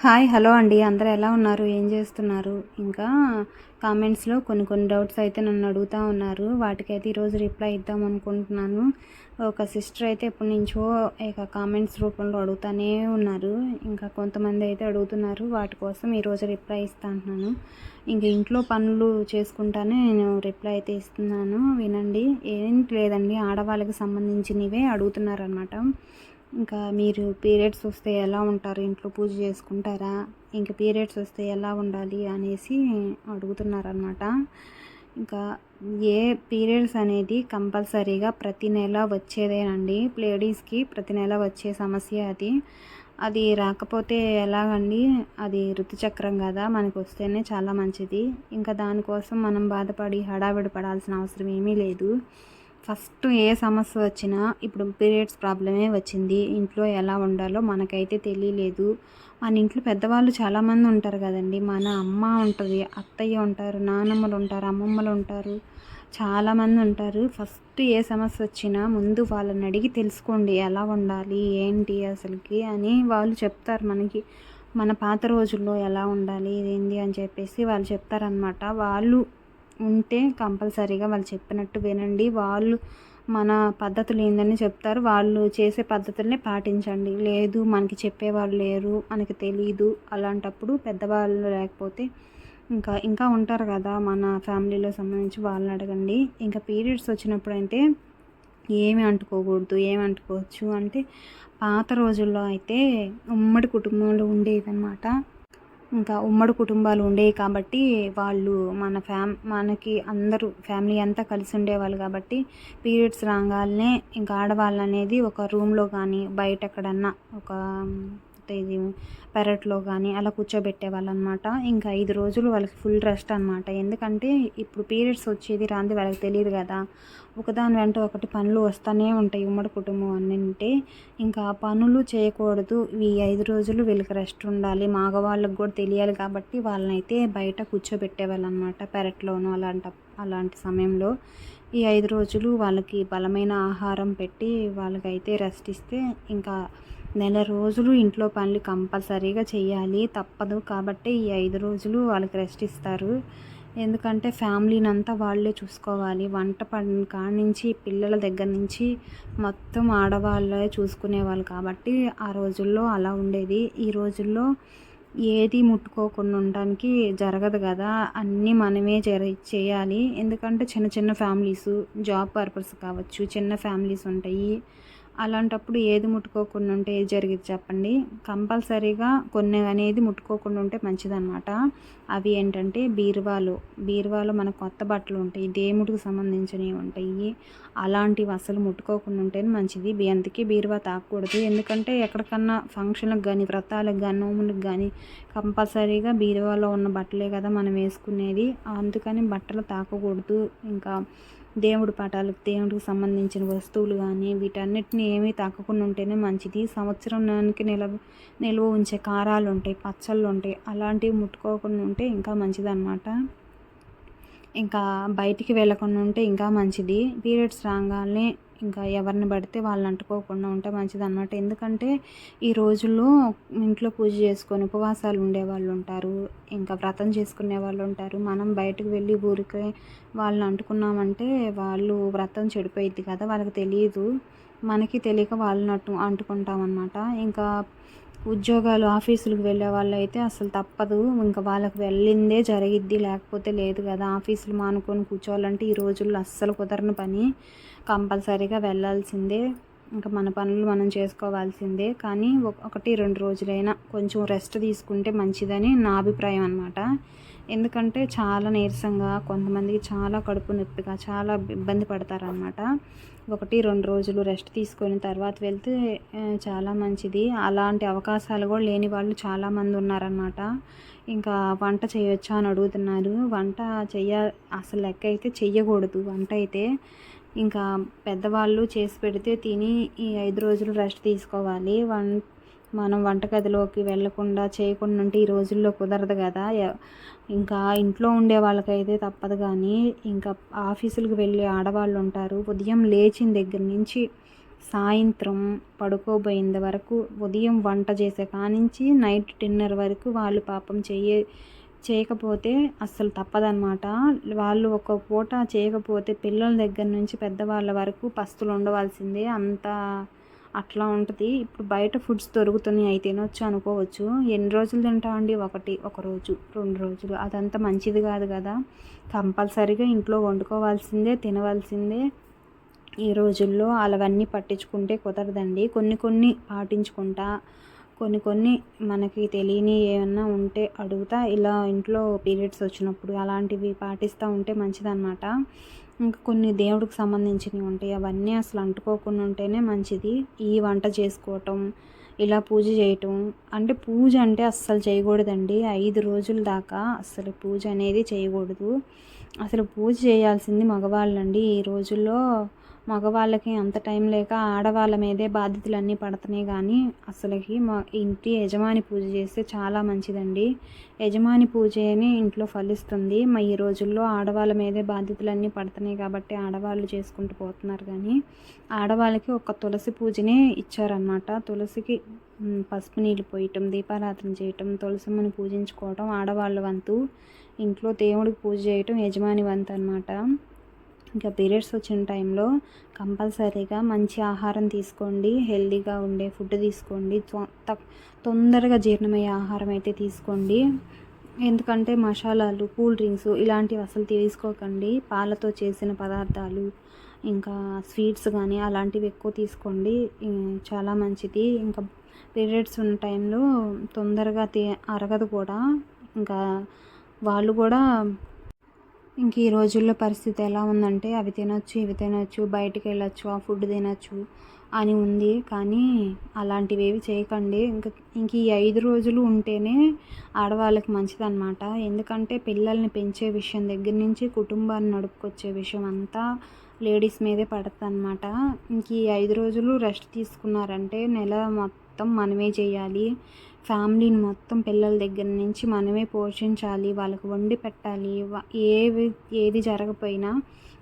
Hi hello అండి. అందరూ ఎలా ఉన్నారు? ఏం చేస్తున్నారు? ఇంకా కామెంట్స్లో కొన్ని కొన్ని డౌట్స్ అయితే నన్ను అడుగుతూ ఉన్నారు. వాటికైతే ఈరోజు రిప్లై ఇద్దాం అనుకుంటున్నాను. ఒక సిస్టర్ అయితే ఎప్పటి నుంచో ఇక కామెంట్స్ రూపంలో అడుగుతూనే ఉన్నారు. ఇంకా కొంతమంది అయితే అడుగుతున్నారు. వాటి కోసం ఈరోజు రిప్లై ఇస్తా అంటున్నాను. ఇంక ఇంట్లో పనులు చేసుకుంటానే నేను రిప్లై అయితే ఇస్తున్నాను. వినండి. ఏం లేదండి. ఆడవాళ్ళకి సంబంధించినవే అడుగుతున్నారు అనమాట ఇంకా మీరు పీరియడ్స్ వస్తే ఎలా ఉంటారు? ఇంట్లో పూజ చేసుకుంటారా? ఇంకా పీరియడ్స్ వస్తే ఎలా ఉండాలి? అనేసి అడుగుతున్నారనమాట ఇంకా ఏ పీరియడ్స్ అనేది కంపల్సరీగా ప్రతి నెల వచ్చేదేనండి. లేడీస్కి ప్రతి నెల వచ్చే సమస్య అది. అది రాకపోతే ఎలాగండి? అది ఋతుచక్రం కదా మనకు వస్తేనే చాలా మంచిది. ఇంకా దానికోసం మనం బాధపడి హడావిడి పడాల్సిన అవసరం ఏమీ లేదు. ఫస్ట్ ఏ సమస్య వచ్చినా ఇప్పుడు పీరియడ్స్ ప్రాబ్లమే వచ్చింది. ఇంట్లో ఎలా ఉండాలో మనకైతే తెలియలేదు. మన ఇంట్లో పెద్దవాళ్ళు చాలామంది ఉంటారు కదండి. మన అమ్మ ఉంటుంది అత్తయ్య ఉంటారు నానమ్మలు ఉంటారు అమ్మమ్మలు ఉంటారు. చాలామంది ఉంటారు. ఫస్ట్ ఏ సమస్య వచ్చినా ముందు వాళ్ళని అడిగి తెలుసుకోండి. ఎలా ఉండాలి? ఏంటి అసలుకి అని వాళ్ళు చెప్తారు మనకి. మన పాత రోజుల్లో ఎలా ఉండాలి? ఇదేంటి అని చెప్పేసి వాళ్ళు చెప్తారనమాట వాళ్ళు ఉంటే కంపల్సరీగా వాళ్ళు చెప్పినట్టు వినండి. వాళ్ళు మన పద్ధతులు ఏందని చెప్తారు. వాళ్ళు చేసే పద్ధతుల్ని పాటించండి. లేదు మనకి చెప్పేవాళ్ళు లేరు మనకి తెలీదు అలాంటప్పుడు పెద్దవాళ్ళు లేకపోతే ఇంకా ఇంకా ఉంటారు కదా మన ఫ్యామిలీలో సంబంధించి వాళ్ళని అడగండి. ఇంకా పీరియడ్స్ వచ్చినప్పుడు అయితే ఏమి అంటుకోకూడదు ఏమి అంటుకోవచ్చు అంటే పాత రోజుల్లో అయితే ఉమ్మడి కుటుంబంలో ఉండేవి అనమాట ఇంకా ఉమ్మడి కుటుంబాలు ఉండేవి కాబట్టి వాళ్ళు మన ఫ్యామ్ మనకి అందరూ ఫ్యామిలీ అంతా కలిసి ఉండేవాళ్ళు కాబట్టి పీరియడ్స్ రాగానే ఇంకా ఆడవాళ్ళు అనేది ఒక రూమ్లో కానీ బయట ఎక్కడన్నా ఒక ఇది పెరట్లో కానీ అలా కూర్చోబెట్టేవాళ్ళు అనమాట ఇంకా ఐదు రోజులు వాళ్ళకి ఫుల్ రెస్ట్ అనమాట ఎందుకంటే ఇప్పుడు పీరియడ్స్ వచ్చేది రాంది వాళ్ళకి తెలియదు కదా. ఒకదాని వెంట ఒకటి పనులు వస్తూనే ఉంటాయి ఉమ్మడి కుటుంబం అన్నింటే. ఇంకా పనులు చేయకూడదు. ఈ ఐదు రోజులు వీళ్ళకి రెస్ట్ ఉండాలి. మగవాళ్ళకి కూడా తెలియాలి కాబట్టి వాళ్ళనైతే బయట కూర్చోబెట్టేవాళ్ళు అనమాట పెరట్లోనూ అలాంటప్పుడు. అలాంటి సమయంలో ఈ ఐదు రోజులు వాళ్ళకి బలమైన ఆహారం పెట్టి వాళ్ళకైతే రెస్ట్ ఇస్తే ఇంకా నెల రోజులు ఇంట్లో పనులు కంపల్సరీగా చేయాలి తప్పదు. కాబట్టి ఈ ఐదు రోజులు వాళ్ళకి రెస్ట్ ఇస్తారు. ఎందుకంటే ఫ్యామిలీని అంతా వాళ్ళే చూసుకోవాలి. వంట పని కాడి నుంచి పిల్లల దగ్గర నుంచి మొత్తం ఆడవాళ్ళే చూసుకునేవాళ్ళు కాబట్టి ఆ రోజుల్లో అలా ఉండేది. ఈ రోజుల్లో ఏది ముట్టుకోకుండా ఉండడానికి జరగదు కదా. అన్నీ మనమే జర చేయాలి. ఎందుకంటే చిన్న చిన్న ఫ్యామిలీస్ జాబ్ పర్పస్ కావచ్చు చిన్న ఫ్యామిలీస్ ఉంటాయి. అలాంటప్పుడు ఏది ముట్టుకోకుండా ఉంటే ఏది జరిగింది చెప్పండి. కంపల్సరీగా కొన్ని అనేది ముట్టుకోకుండా ఉంటే మంచిదన్నమాట. అవి ఏంటంటే బీరువాలు. బీరువాలో మనకు కొత్త బట్టలు ఉంటాయి. దేవుడికి సంబంధించినవి ఉంటాయి. అలాంటివి అసలు ముట్టుకోకుండా ఉంటేనే మంచిది. అందుకే బీరువా తాకూడదు. ఎందుకంటే ఎక్కడికన్నా ఫంక్షన్లకు కానీ వ్రతాలకు కానీ నోములకు కానీ కంపల్సరీగా బీరువాలో ఉన్న బట్టలే కదా మనం వేసుకునేది. అందుకని బట్టలు తాకకూడదు. ఇంకా దేవుడు పటాలకు దేవుడికి సంబంధించిన వస్తువులు కానీ వీటన్నిటిని ఏమీ తాకకుండా ఉంటేనే మంచిది. సంవత్సరానికి నిలవ నిల్వ ఉంచే కారాలు ఉంటాయి పచ్చళ్ళు ఉంటాయి. అలాంటివి ముట్టుకోకుండా ఉంటే ఇంకా మంచిది అనమాట ఇంకా బయటికి వెళ్ళకుండా ఉంటే ఇంకా మంచిది. పీరియడ్స్ రాగానే ఇంకా ఎవరిని పడితే వాళ్ళని అంటుకోకుండా ఉంటే మంచిది అనమాట ఎందుకంటే ఈ రోజుల్లో ఇంట్లో పూజ చేసుకొని ఉపవాసాలు ఉండే వాళ్ళు ఉంటారు ఇంకా వ్రతం చేసుకునే వాళ్ళు ఉంటారు. మనం బయటకు వెళ్ళి ఊరికే వాళ్ళని అంటుకున్నామంటే వాళ్ళు వ్రతం చెడిపోయిద్ది కదా వాళ్ళకి తెలియదు. మనకి తెలియక వాళ్ళని అట్టు అంటుకుంటామన్నమాట. ఇంకా ఉద్యోగాలు ఆఫీసులకు వెళ్ళే వాళ్ళు అయితే అసలు తప్పదు. ఇంకా వాళ్ళకి వెళ్ళిందే జరిగిద్ది లేకపోతే లేదు కదా. ఆఫీసులు మానుకొని కూర్చోవాలంటే ఈ రోజుల్లో అస్సలు కుదరని పని. కంపల్సరీగా వెళ్ళాల్సిందే. ఇంకా మన పనులు మనం చేసుకోవాల్సిందే. కానీ ఒకటి రెండు రోజులైనా కొంచెం రెస్ట్ తీసుకుంటే మంచిదని నా అభిప్రాయం అనమాట ఎందుకంటే చాలా నీరసంగా కొంతమందికి చాలా కడుపు నొప్పిగా చాలా ఇబ్బంది పడతారనమాట ఒకటి రెండు రోజులు రెస్ట్ తీసుకొని తర్వాత వెళ్తే చాలా మంచిది. అలాంటి అవకాశాలు కూడా లేని వాళ్ళు చాలామంది ఉన్నారనమాట ఇంకా వంట చేయొచ్చా అని అడుగుతున్నారు. వంట చెయ్య అసలు లెక్క అయితే చెయ్యకూడదు. వంట అయితే ఇంకా పెద్దవాళ్ళు చేసి పెడితే తిని ఈ ఐదు రోజులు రెస్ట్ తీసుకోవాలి. వన్ మనం వంటగదిలోకి వెళ్ళకుండా చేయకుండా ఉంటే ఈ రోజుల్లో కుదరదు కదా. ఇంకా ఇంట్లో ఉండే వాళ్ళకైతే తప్పదు కానీ ఇంకా ఆఫీసులకు వెళ్ళే ఆడవాళ్ళు ఉంటారు. ఉదయం లేచిన దగ్గర నుంచి సాయంత్రం పడుకోబోయేంత వరకు ఉదయం వంట చేసే కానించి నైట్ డిన్నర్ వరకు వాళ్ళు పాపం చెయ్యే చేయకపోతే అస్సలు తప్పదనమాట వాళ్ళు ఒక పూట చేయకపోతే పిల్లల దగ్గర నుంచి పెద్దవాళ్ళ వరకు పస్తులు ఉండవలసిందే. అంత అట్లా ఉంటుంది. ఇప్పుడు బయట ఫుడ్స్ దొరుకుతున్నాయి. అవి తినొచ్చు అనుకోవచ్చు. ఎన్ని రోజులు తింటామండి? ఒకటి ఒక రోజు రెండు రోజులు. అదంతా మంచిది కాదు కదా. కంపల్సరీగా ఇంట్లో వండుకోవాల్సిందే తినవలసిందే. ఈ రోజుల్లో అలావన్నీ పట్టించుకుంటే కుదరదండి. కొన్ని కొన్ని పాటించుకుంటా. కొన్ని కొన్ని మనకి తెలియని ఏమన్నా ఉంటే అడుగుతా. ఇలా ఇంట్లో పీరియడ్స్ వచ్చినప్పుడు అలాంటివి పాటిస్తూ ఉంటే మంచిదన్నమాట. ఇంకా కొన్ని దేవుడికి సంబంధించినవి ఉంటాయి. అవన్నీ అసలు అంటుకోకుండా ఉంటేనే మంచిది. ఈ వంట చేసుకోవటం ఇలా పూజ చేయటం. అంటే పూజ అంటే అస్సలు చేయకూడదండి. ఐదు రోజుల దాకా అస్సలు పూజ అనేది చేయకూడదు. అసలు పూజ చేయాల్సింది మగవాళ్ళండి. ఈ రోజుల్లో మగవాళ్ళకి అంత టైం లేక ఆడవాళ్ళ మీదే బాధ్యతలన్నీ పడుతున్నాయి కానీ అసలుకి మా ఇంటి యజమాని పూజ చేస్తే చాలా మంచిదండి. యజమాని పూజని ఇంట్లో ఫలిస్తుంది. మా ఈ రోజుల్లో ఆడవాళ్ళ మీదే బాధ్యతలన్నీ పడుతున్నాయి కాబట్టి ఆడవాళ్ళు చేసుకుంటూ పోతున్నారు కానీ ఆడవాళ్ళకి ఒక తులసి పూజనే ఇచ్చారనమాట తులసికి పసుపు నీళ్ళు పోయటం దీపారాధన చేయటం తులసమ్మని పూజించుకోవటం ఆడవాళ్ళ వంతు. ఇంట్లో దేవుడికి పూజ చేయటం యజమాని వంతు అనమాట ఇంకా పీరియడ్స్ వచ్చిన టైంలో కంపల్సరీగా మంచి ఆహారం తీసుకోండి హెల్దీగా ఉండే ఫుడ్ తీసుకోండి తొందరగా జీర్ణమయ్యే ఆహారం అయితే తీసుకోండి. ఎందుకంటే మసాలాలు కూల్ డ్రింక్స్ ఇలాంటివి అసలు తీసుకోకండి. పాలతో చేసిన పదార్థాలు ఇంకా స్వీట్స్ కానీ అలాంటివి ఎక్కువ తీసుకోండి. చాలా మంచిది. ఇంకా పీరియడ్స్ ఉన్న టైంలో తొందరగా అరగదు కూడా. ఇంకా వాళ్ళు కూడా ఇంక ఈ రోజుల్లో పరిస్థితి ఎలా ఉందంటే అవి తినొచ్చు ఇవి తినొచ్చు బయటికి వెళ్ళొచ్చు ఆ ఫుడ్ తినొచ్చు అని ఉంది. కానీ అలాంటివి ఏవి చేయకండి. ఇంకా ఇంక ఈ ఐదు రోజులు ఉంటేనే ఆడవాళ్ళకి మంచిదన్నమాట. ఎందుకంటే పిల్లల్ని పెంచే విషయం దగ్గర నుంచి కుటుంబాన్ని నడుపుకొచ్చే విషయం అంతా లేడీస్ మీదే పడుతుంది అనమాట ఇంక ఈ ఐదు రోజులు రెస్ట్ తీసుకున్నారంటే నెల మొత్తం మనమే చేయాలి. ఫ్యామిలీని మొత్తం పిల్లల దగ్గర నుంచి మనమే పోషించాలి వాళ్ళకి వండి పెట్టాలి ఏవి ఏది జరగపోయినా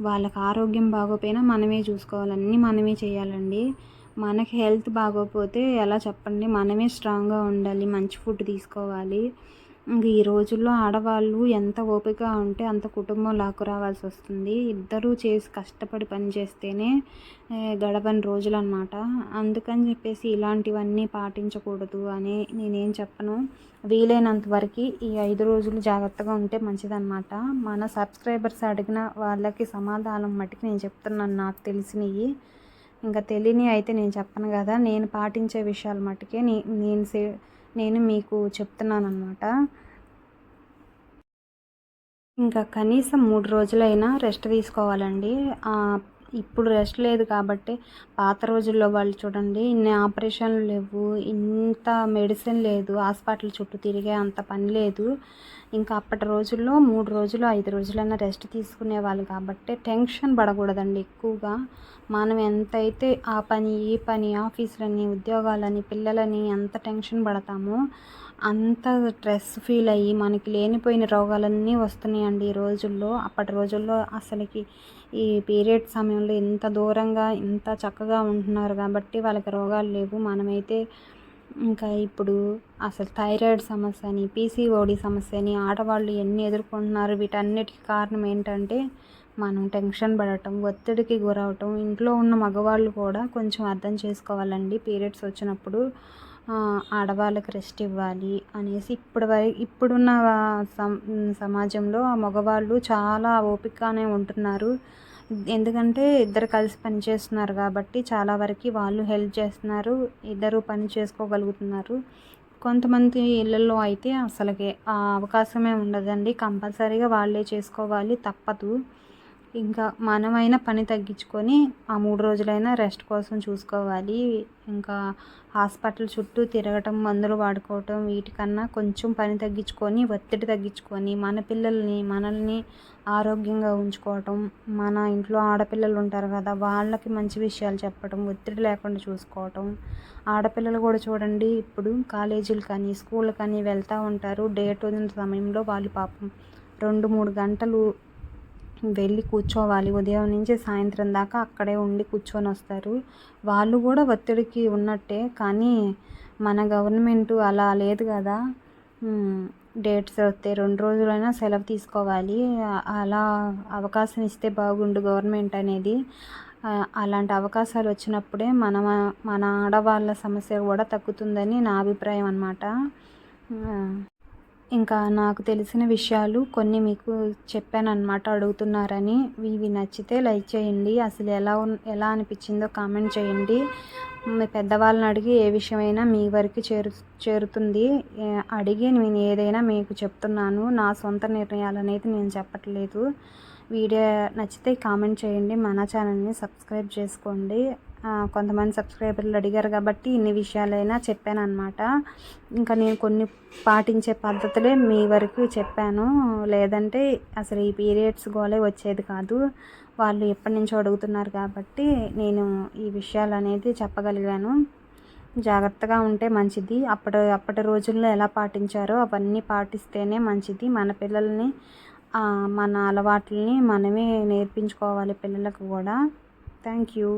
వాళ్ళకి ఆరోగ్యం బాగోపోయినా మనమే చూసుకోవాలి అన్నీ మనమే చేయాలండి. మనకి హెల్త్ బాగోకపోతే ఎలా చెప్పండి? మనమే స్ట్రాంగ్గా ఉండాలి మంచి ఫుడ్ తీసుకోవాలి. ఇంక ఈ రోజుల్లో ఆడవాళ్ళు ఎంత ఓపిక ఉంటే అంత కుటుంబం లాక్కు రావాల్సి వస్తుంది. ఇద్దరూ చేసి కష్టపడి పని చేస్తేనే రోజులు అనమాట అందుకని చెప్పేసి ఇలాంటివన్నీ పాటించకూడదు అని నేనేం చెప్పను. వీలైనంత వరకు ఈ ఐదు రోజులు జాగ్రత్తగా ఉంటే మంచిదన్నమాట. మన సబ్స్క్రైబర్స్ అడిగిన వాళ్ళకి సమాధానం మట్టుకు నేను చెప్తున్నాను. నాకు తెలిసినవి ఇంకా తెలియని అయితే నేను చెప్పను కదా. నేను పాటించే విషయాలు మట్టుకే నేను సే నేను మీకు చెప్తున్నాను అనమాట ఇంకా కనీసం మూడు రోజులైనా రెస్ట్ తీసుకోవాలండి. ఇప్పుడు రెస్ట్ లేదు కాబట్టి పాత రోజుల్లో వాళ్ళు చూడండి ఇన్ని ఆపరేషన్లు లేవు ఇంత మెడిసిన్ లేదు హాస్పిటల్ చుట్టూ తిరిగే అంత పని లేదు. ఇంకా అప్పటి రోజుల్లో మూడు రోజులు ఐదు రోజులైనా రెస్ట్ తీసుకునే వాళ్ళు కాబట్టి టెన్షన్ పడకూడదండి ఎక్కువగా. మనం ఎంతైతే ఆ పని ఈ పని ఆఫీసులని ఉద్యోగాలని పిల్లలని ఎంత టెన్షన్ పడతామో అంత స్ట్రెస్ ఫీల్ అయ్యి మనకి లేనిపోయిన రోగాలన్నీ వస్తున్నాయండి ఈ రోజుల్లో. అప్పటి రోజుల్లో అసలుకి ఈ పీరియడ్ సమయంలో ఇంత దూరంగా ఇంత చక్కగా ఉంటున్నారు కాబట్టి వాళ్ళకి రోగాలు లేవు. మనమైతే ఇంకా ఇప్పుడు అసలు థైరాయిడ్ సమస్య అని పీసీఓడి సమస్య అని ఆడవాళ్ళు ఎన్ని ఎదుర్కొంటున్నారు? వీటన్నిటికీ కారణం ఏంటంటే మనం టెన్షన్ పడటం ఒత్తిడికి గురవటం. ఇంట్లో ఉన్న మగవాళ్ళు కూడా కొంచెం అర్థం చేసుకోవాలండి పీరియడ్స్ వచ్చినప్పుడు. ఆడవాళ్ళకి రెస్ట్ ఇవ్వాలి అనేసి ఇప్పుడు వరకు ఇప్పుడున్న సమాజంలో మగవాళ్ళు చాలా ఓపికగానే ఉంటున్నారు. ఎందుకంటే ఇద్దరు కలిసి పని చేస్తున్నారు కాబట్టి చాలా వరకు వాళ్ళు హెల్ప్ చేస్తున్నారు ఇద్దరు పని చేసుకోగలుగుతున్నారు. కొంతమంది ఇళ్ళల్లో అయితే అసలుకి ఆ అవకాశమే ఉండదండి. కంపల్సరీగా వాళ్ళే చేసుకోవాలి తప్పదు. ఇంకా మనమైనా పని తగ్గించుకొని ఆ మూడు రోజులైనా రెస్ట్ కోసం చూసుకోవాలి. ఇంకా హాస్పిటల్ చుట్టూ తిరగటం మందులు వాడుకోవటం వీటికన్నా కొంచెం పని తగ్గించుకొని ఒత్తిడి తగ్గించుకొని మన పిల్లల్ని మనల్ని ఆరోగ్యంగా ఉంచుకోవటం మన ఇంట్లో ఆడపిల్లలు ఉంటారు కదా వాళ్ళకి మంచి విషయాలు చెప్పడం ఒత్తిడి లేకుండా చూసుకోవటం. ఆడపిల్లలు కూడా చూడండి ఇప్పుడు కాలేజీలు కానీ స్కూల్ కానీ వెళ్తూ ఉంటారు. డేట్ వదిన సమయంలో వాళ్ళు పాపం రెండు మూడు గంటలు వెళ్ళి కూర్చోవాలి. ఉదయం నుంచి సాయంత్రం దాకా అక్కడే ఉండి కూర్చొని వస్తారు. వాళ్ళు కూడా ఒత్తిడికి ఉన్నట్టే కానీ మన గవర్నమెంట్ అలా లేదు కదా. డేట్స్ వస్తే రెండు రోజులైనా సెలవు తీసుకోవాలి. అలా అవకాశం ఇస్తే బాగుండు గవర్నమెంట్ అనేది. అలాంటి అవకాశాలు వచ్చినప్పుడే మన మన ఆడవాళ్ళ సమస్య కూడా తగ్గుతుందని నా అభిప్రాయం అన్నమాట. ఇంకా నాకు తెలిసిన విషయాలు కొన్ని మీకు చెప్పానన్నమాట అడుగుతున్నారని. ఇవి నచ్చితే లైక్ చేయండి. అసలు ఎలా ఉన్ ఎలా అనిపించిందో కామెంట్ చేయండి. మీ పెద్దవాళ్ళని అడిగి ఏ విషయమైనా మీ వరకు చేరు చేరుతుంది. అడిగి నేను ఏదైనా మీకు చెప్తున్నాను. నా సొంత నిర్ణయాలు అనేది నేను చెప్పట్లేదు. వీడియో నచ్చితే కామెంట్ చేయండి. మన ఛానల్ని సబ్స్క్రైబ్ చేసుకోండి. కొంతమంది సబ్స్క్రైబర్లు అడిగారు కాబట్టి ఇన్ని విషయాలైనా చెప్పాను అనమాట ఇంకా నేను కొన్ని పాటించే పద్ధతులే మీ వరకు చెప్పాను. లేదంటే అసలు ఈ పీరియడ్స్ గోలే వచ్చేది కాదు. వాళ్ళు ఎప్పటి నుంచో అడుగుతున్నారు కాబట్టి నేను ఈ విషయాలు అనేది చెప్పగలిగాను. జాగ్రత్తగా ఉంటే మంచిది. అప్పటి అప్పటి రోజుల్లో ఎలా పాటించారో అవన్నీ పాటిస్తేనే మంచిది. మన పిల్లల్ని మన అలవాట్లని మనమే నేర్పించుకోవాలి పిల్లలకు కూడా. Thank you.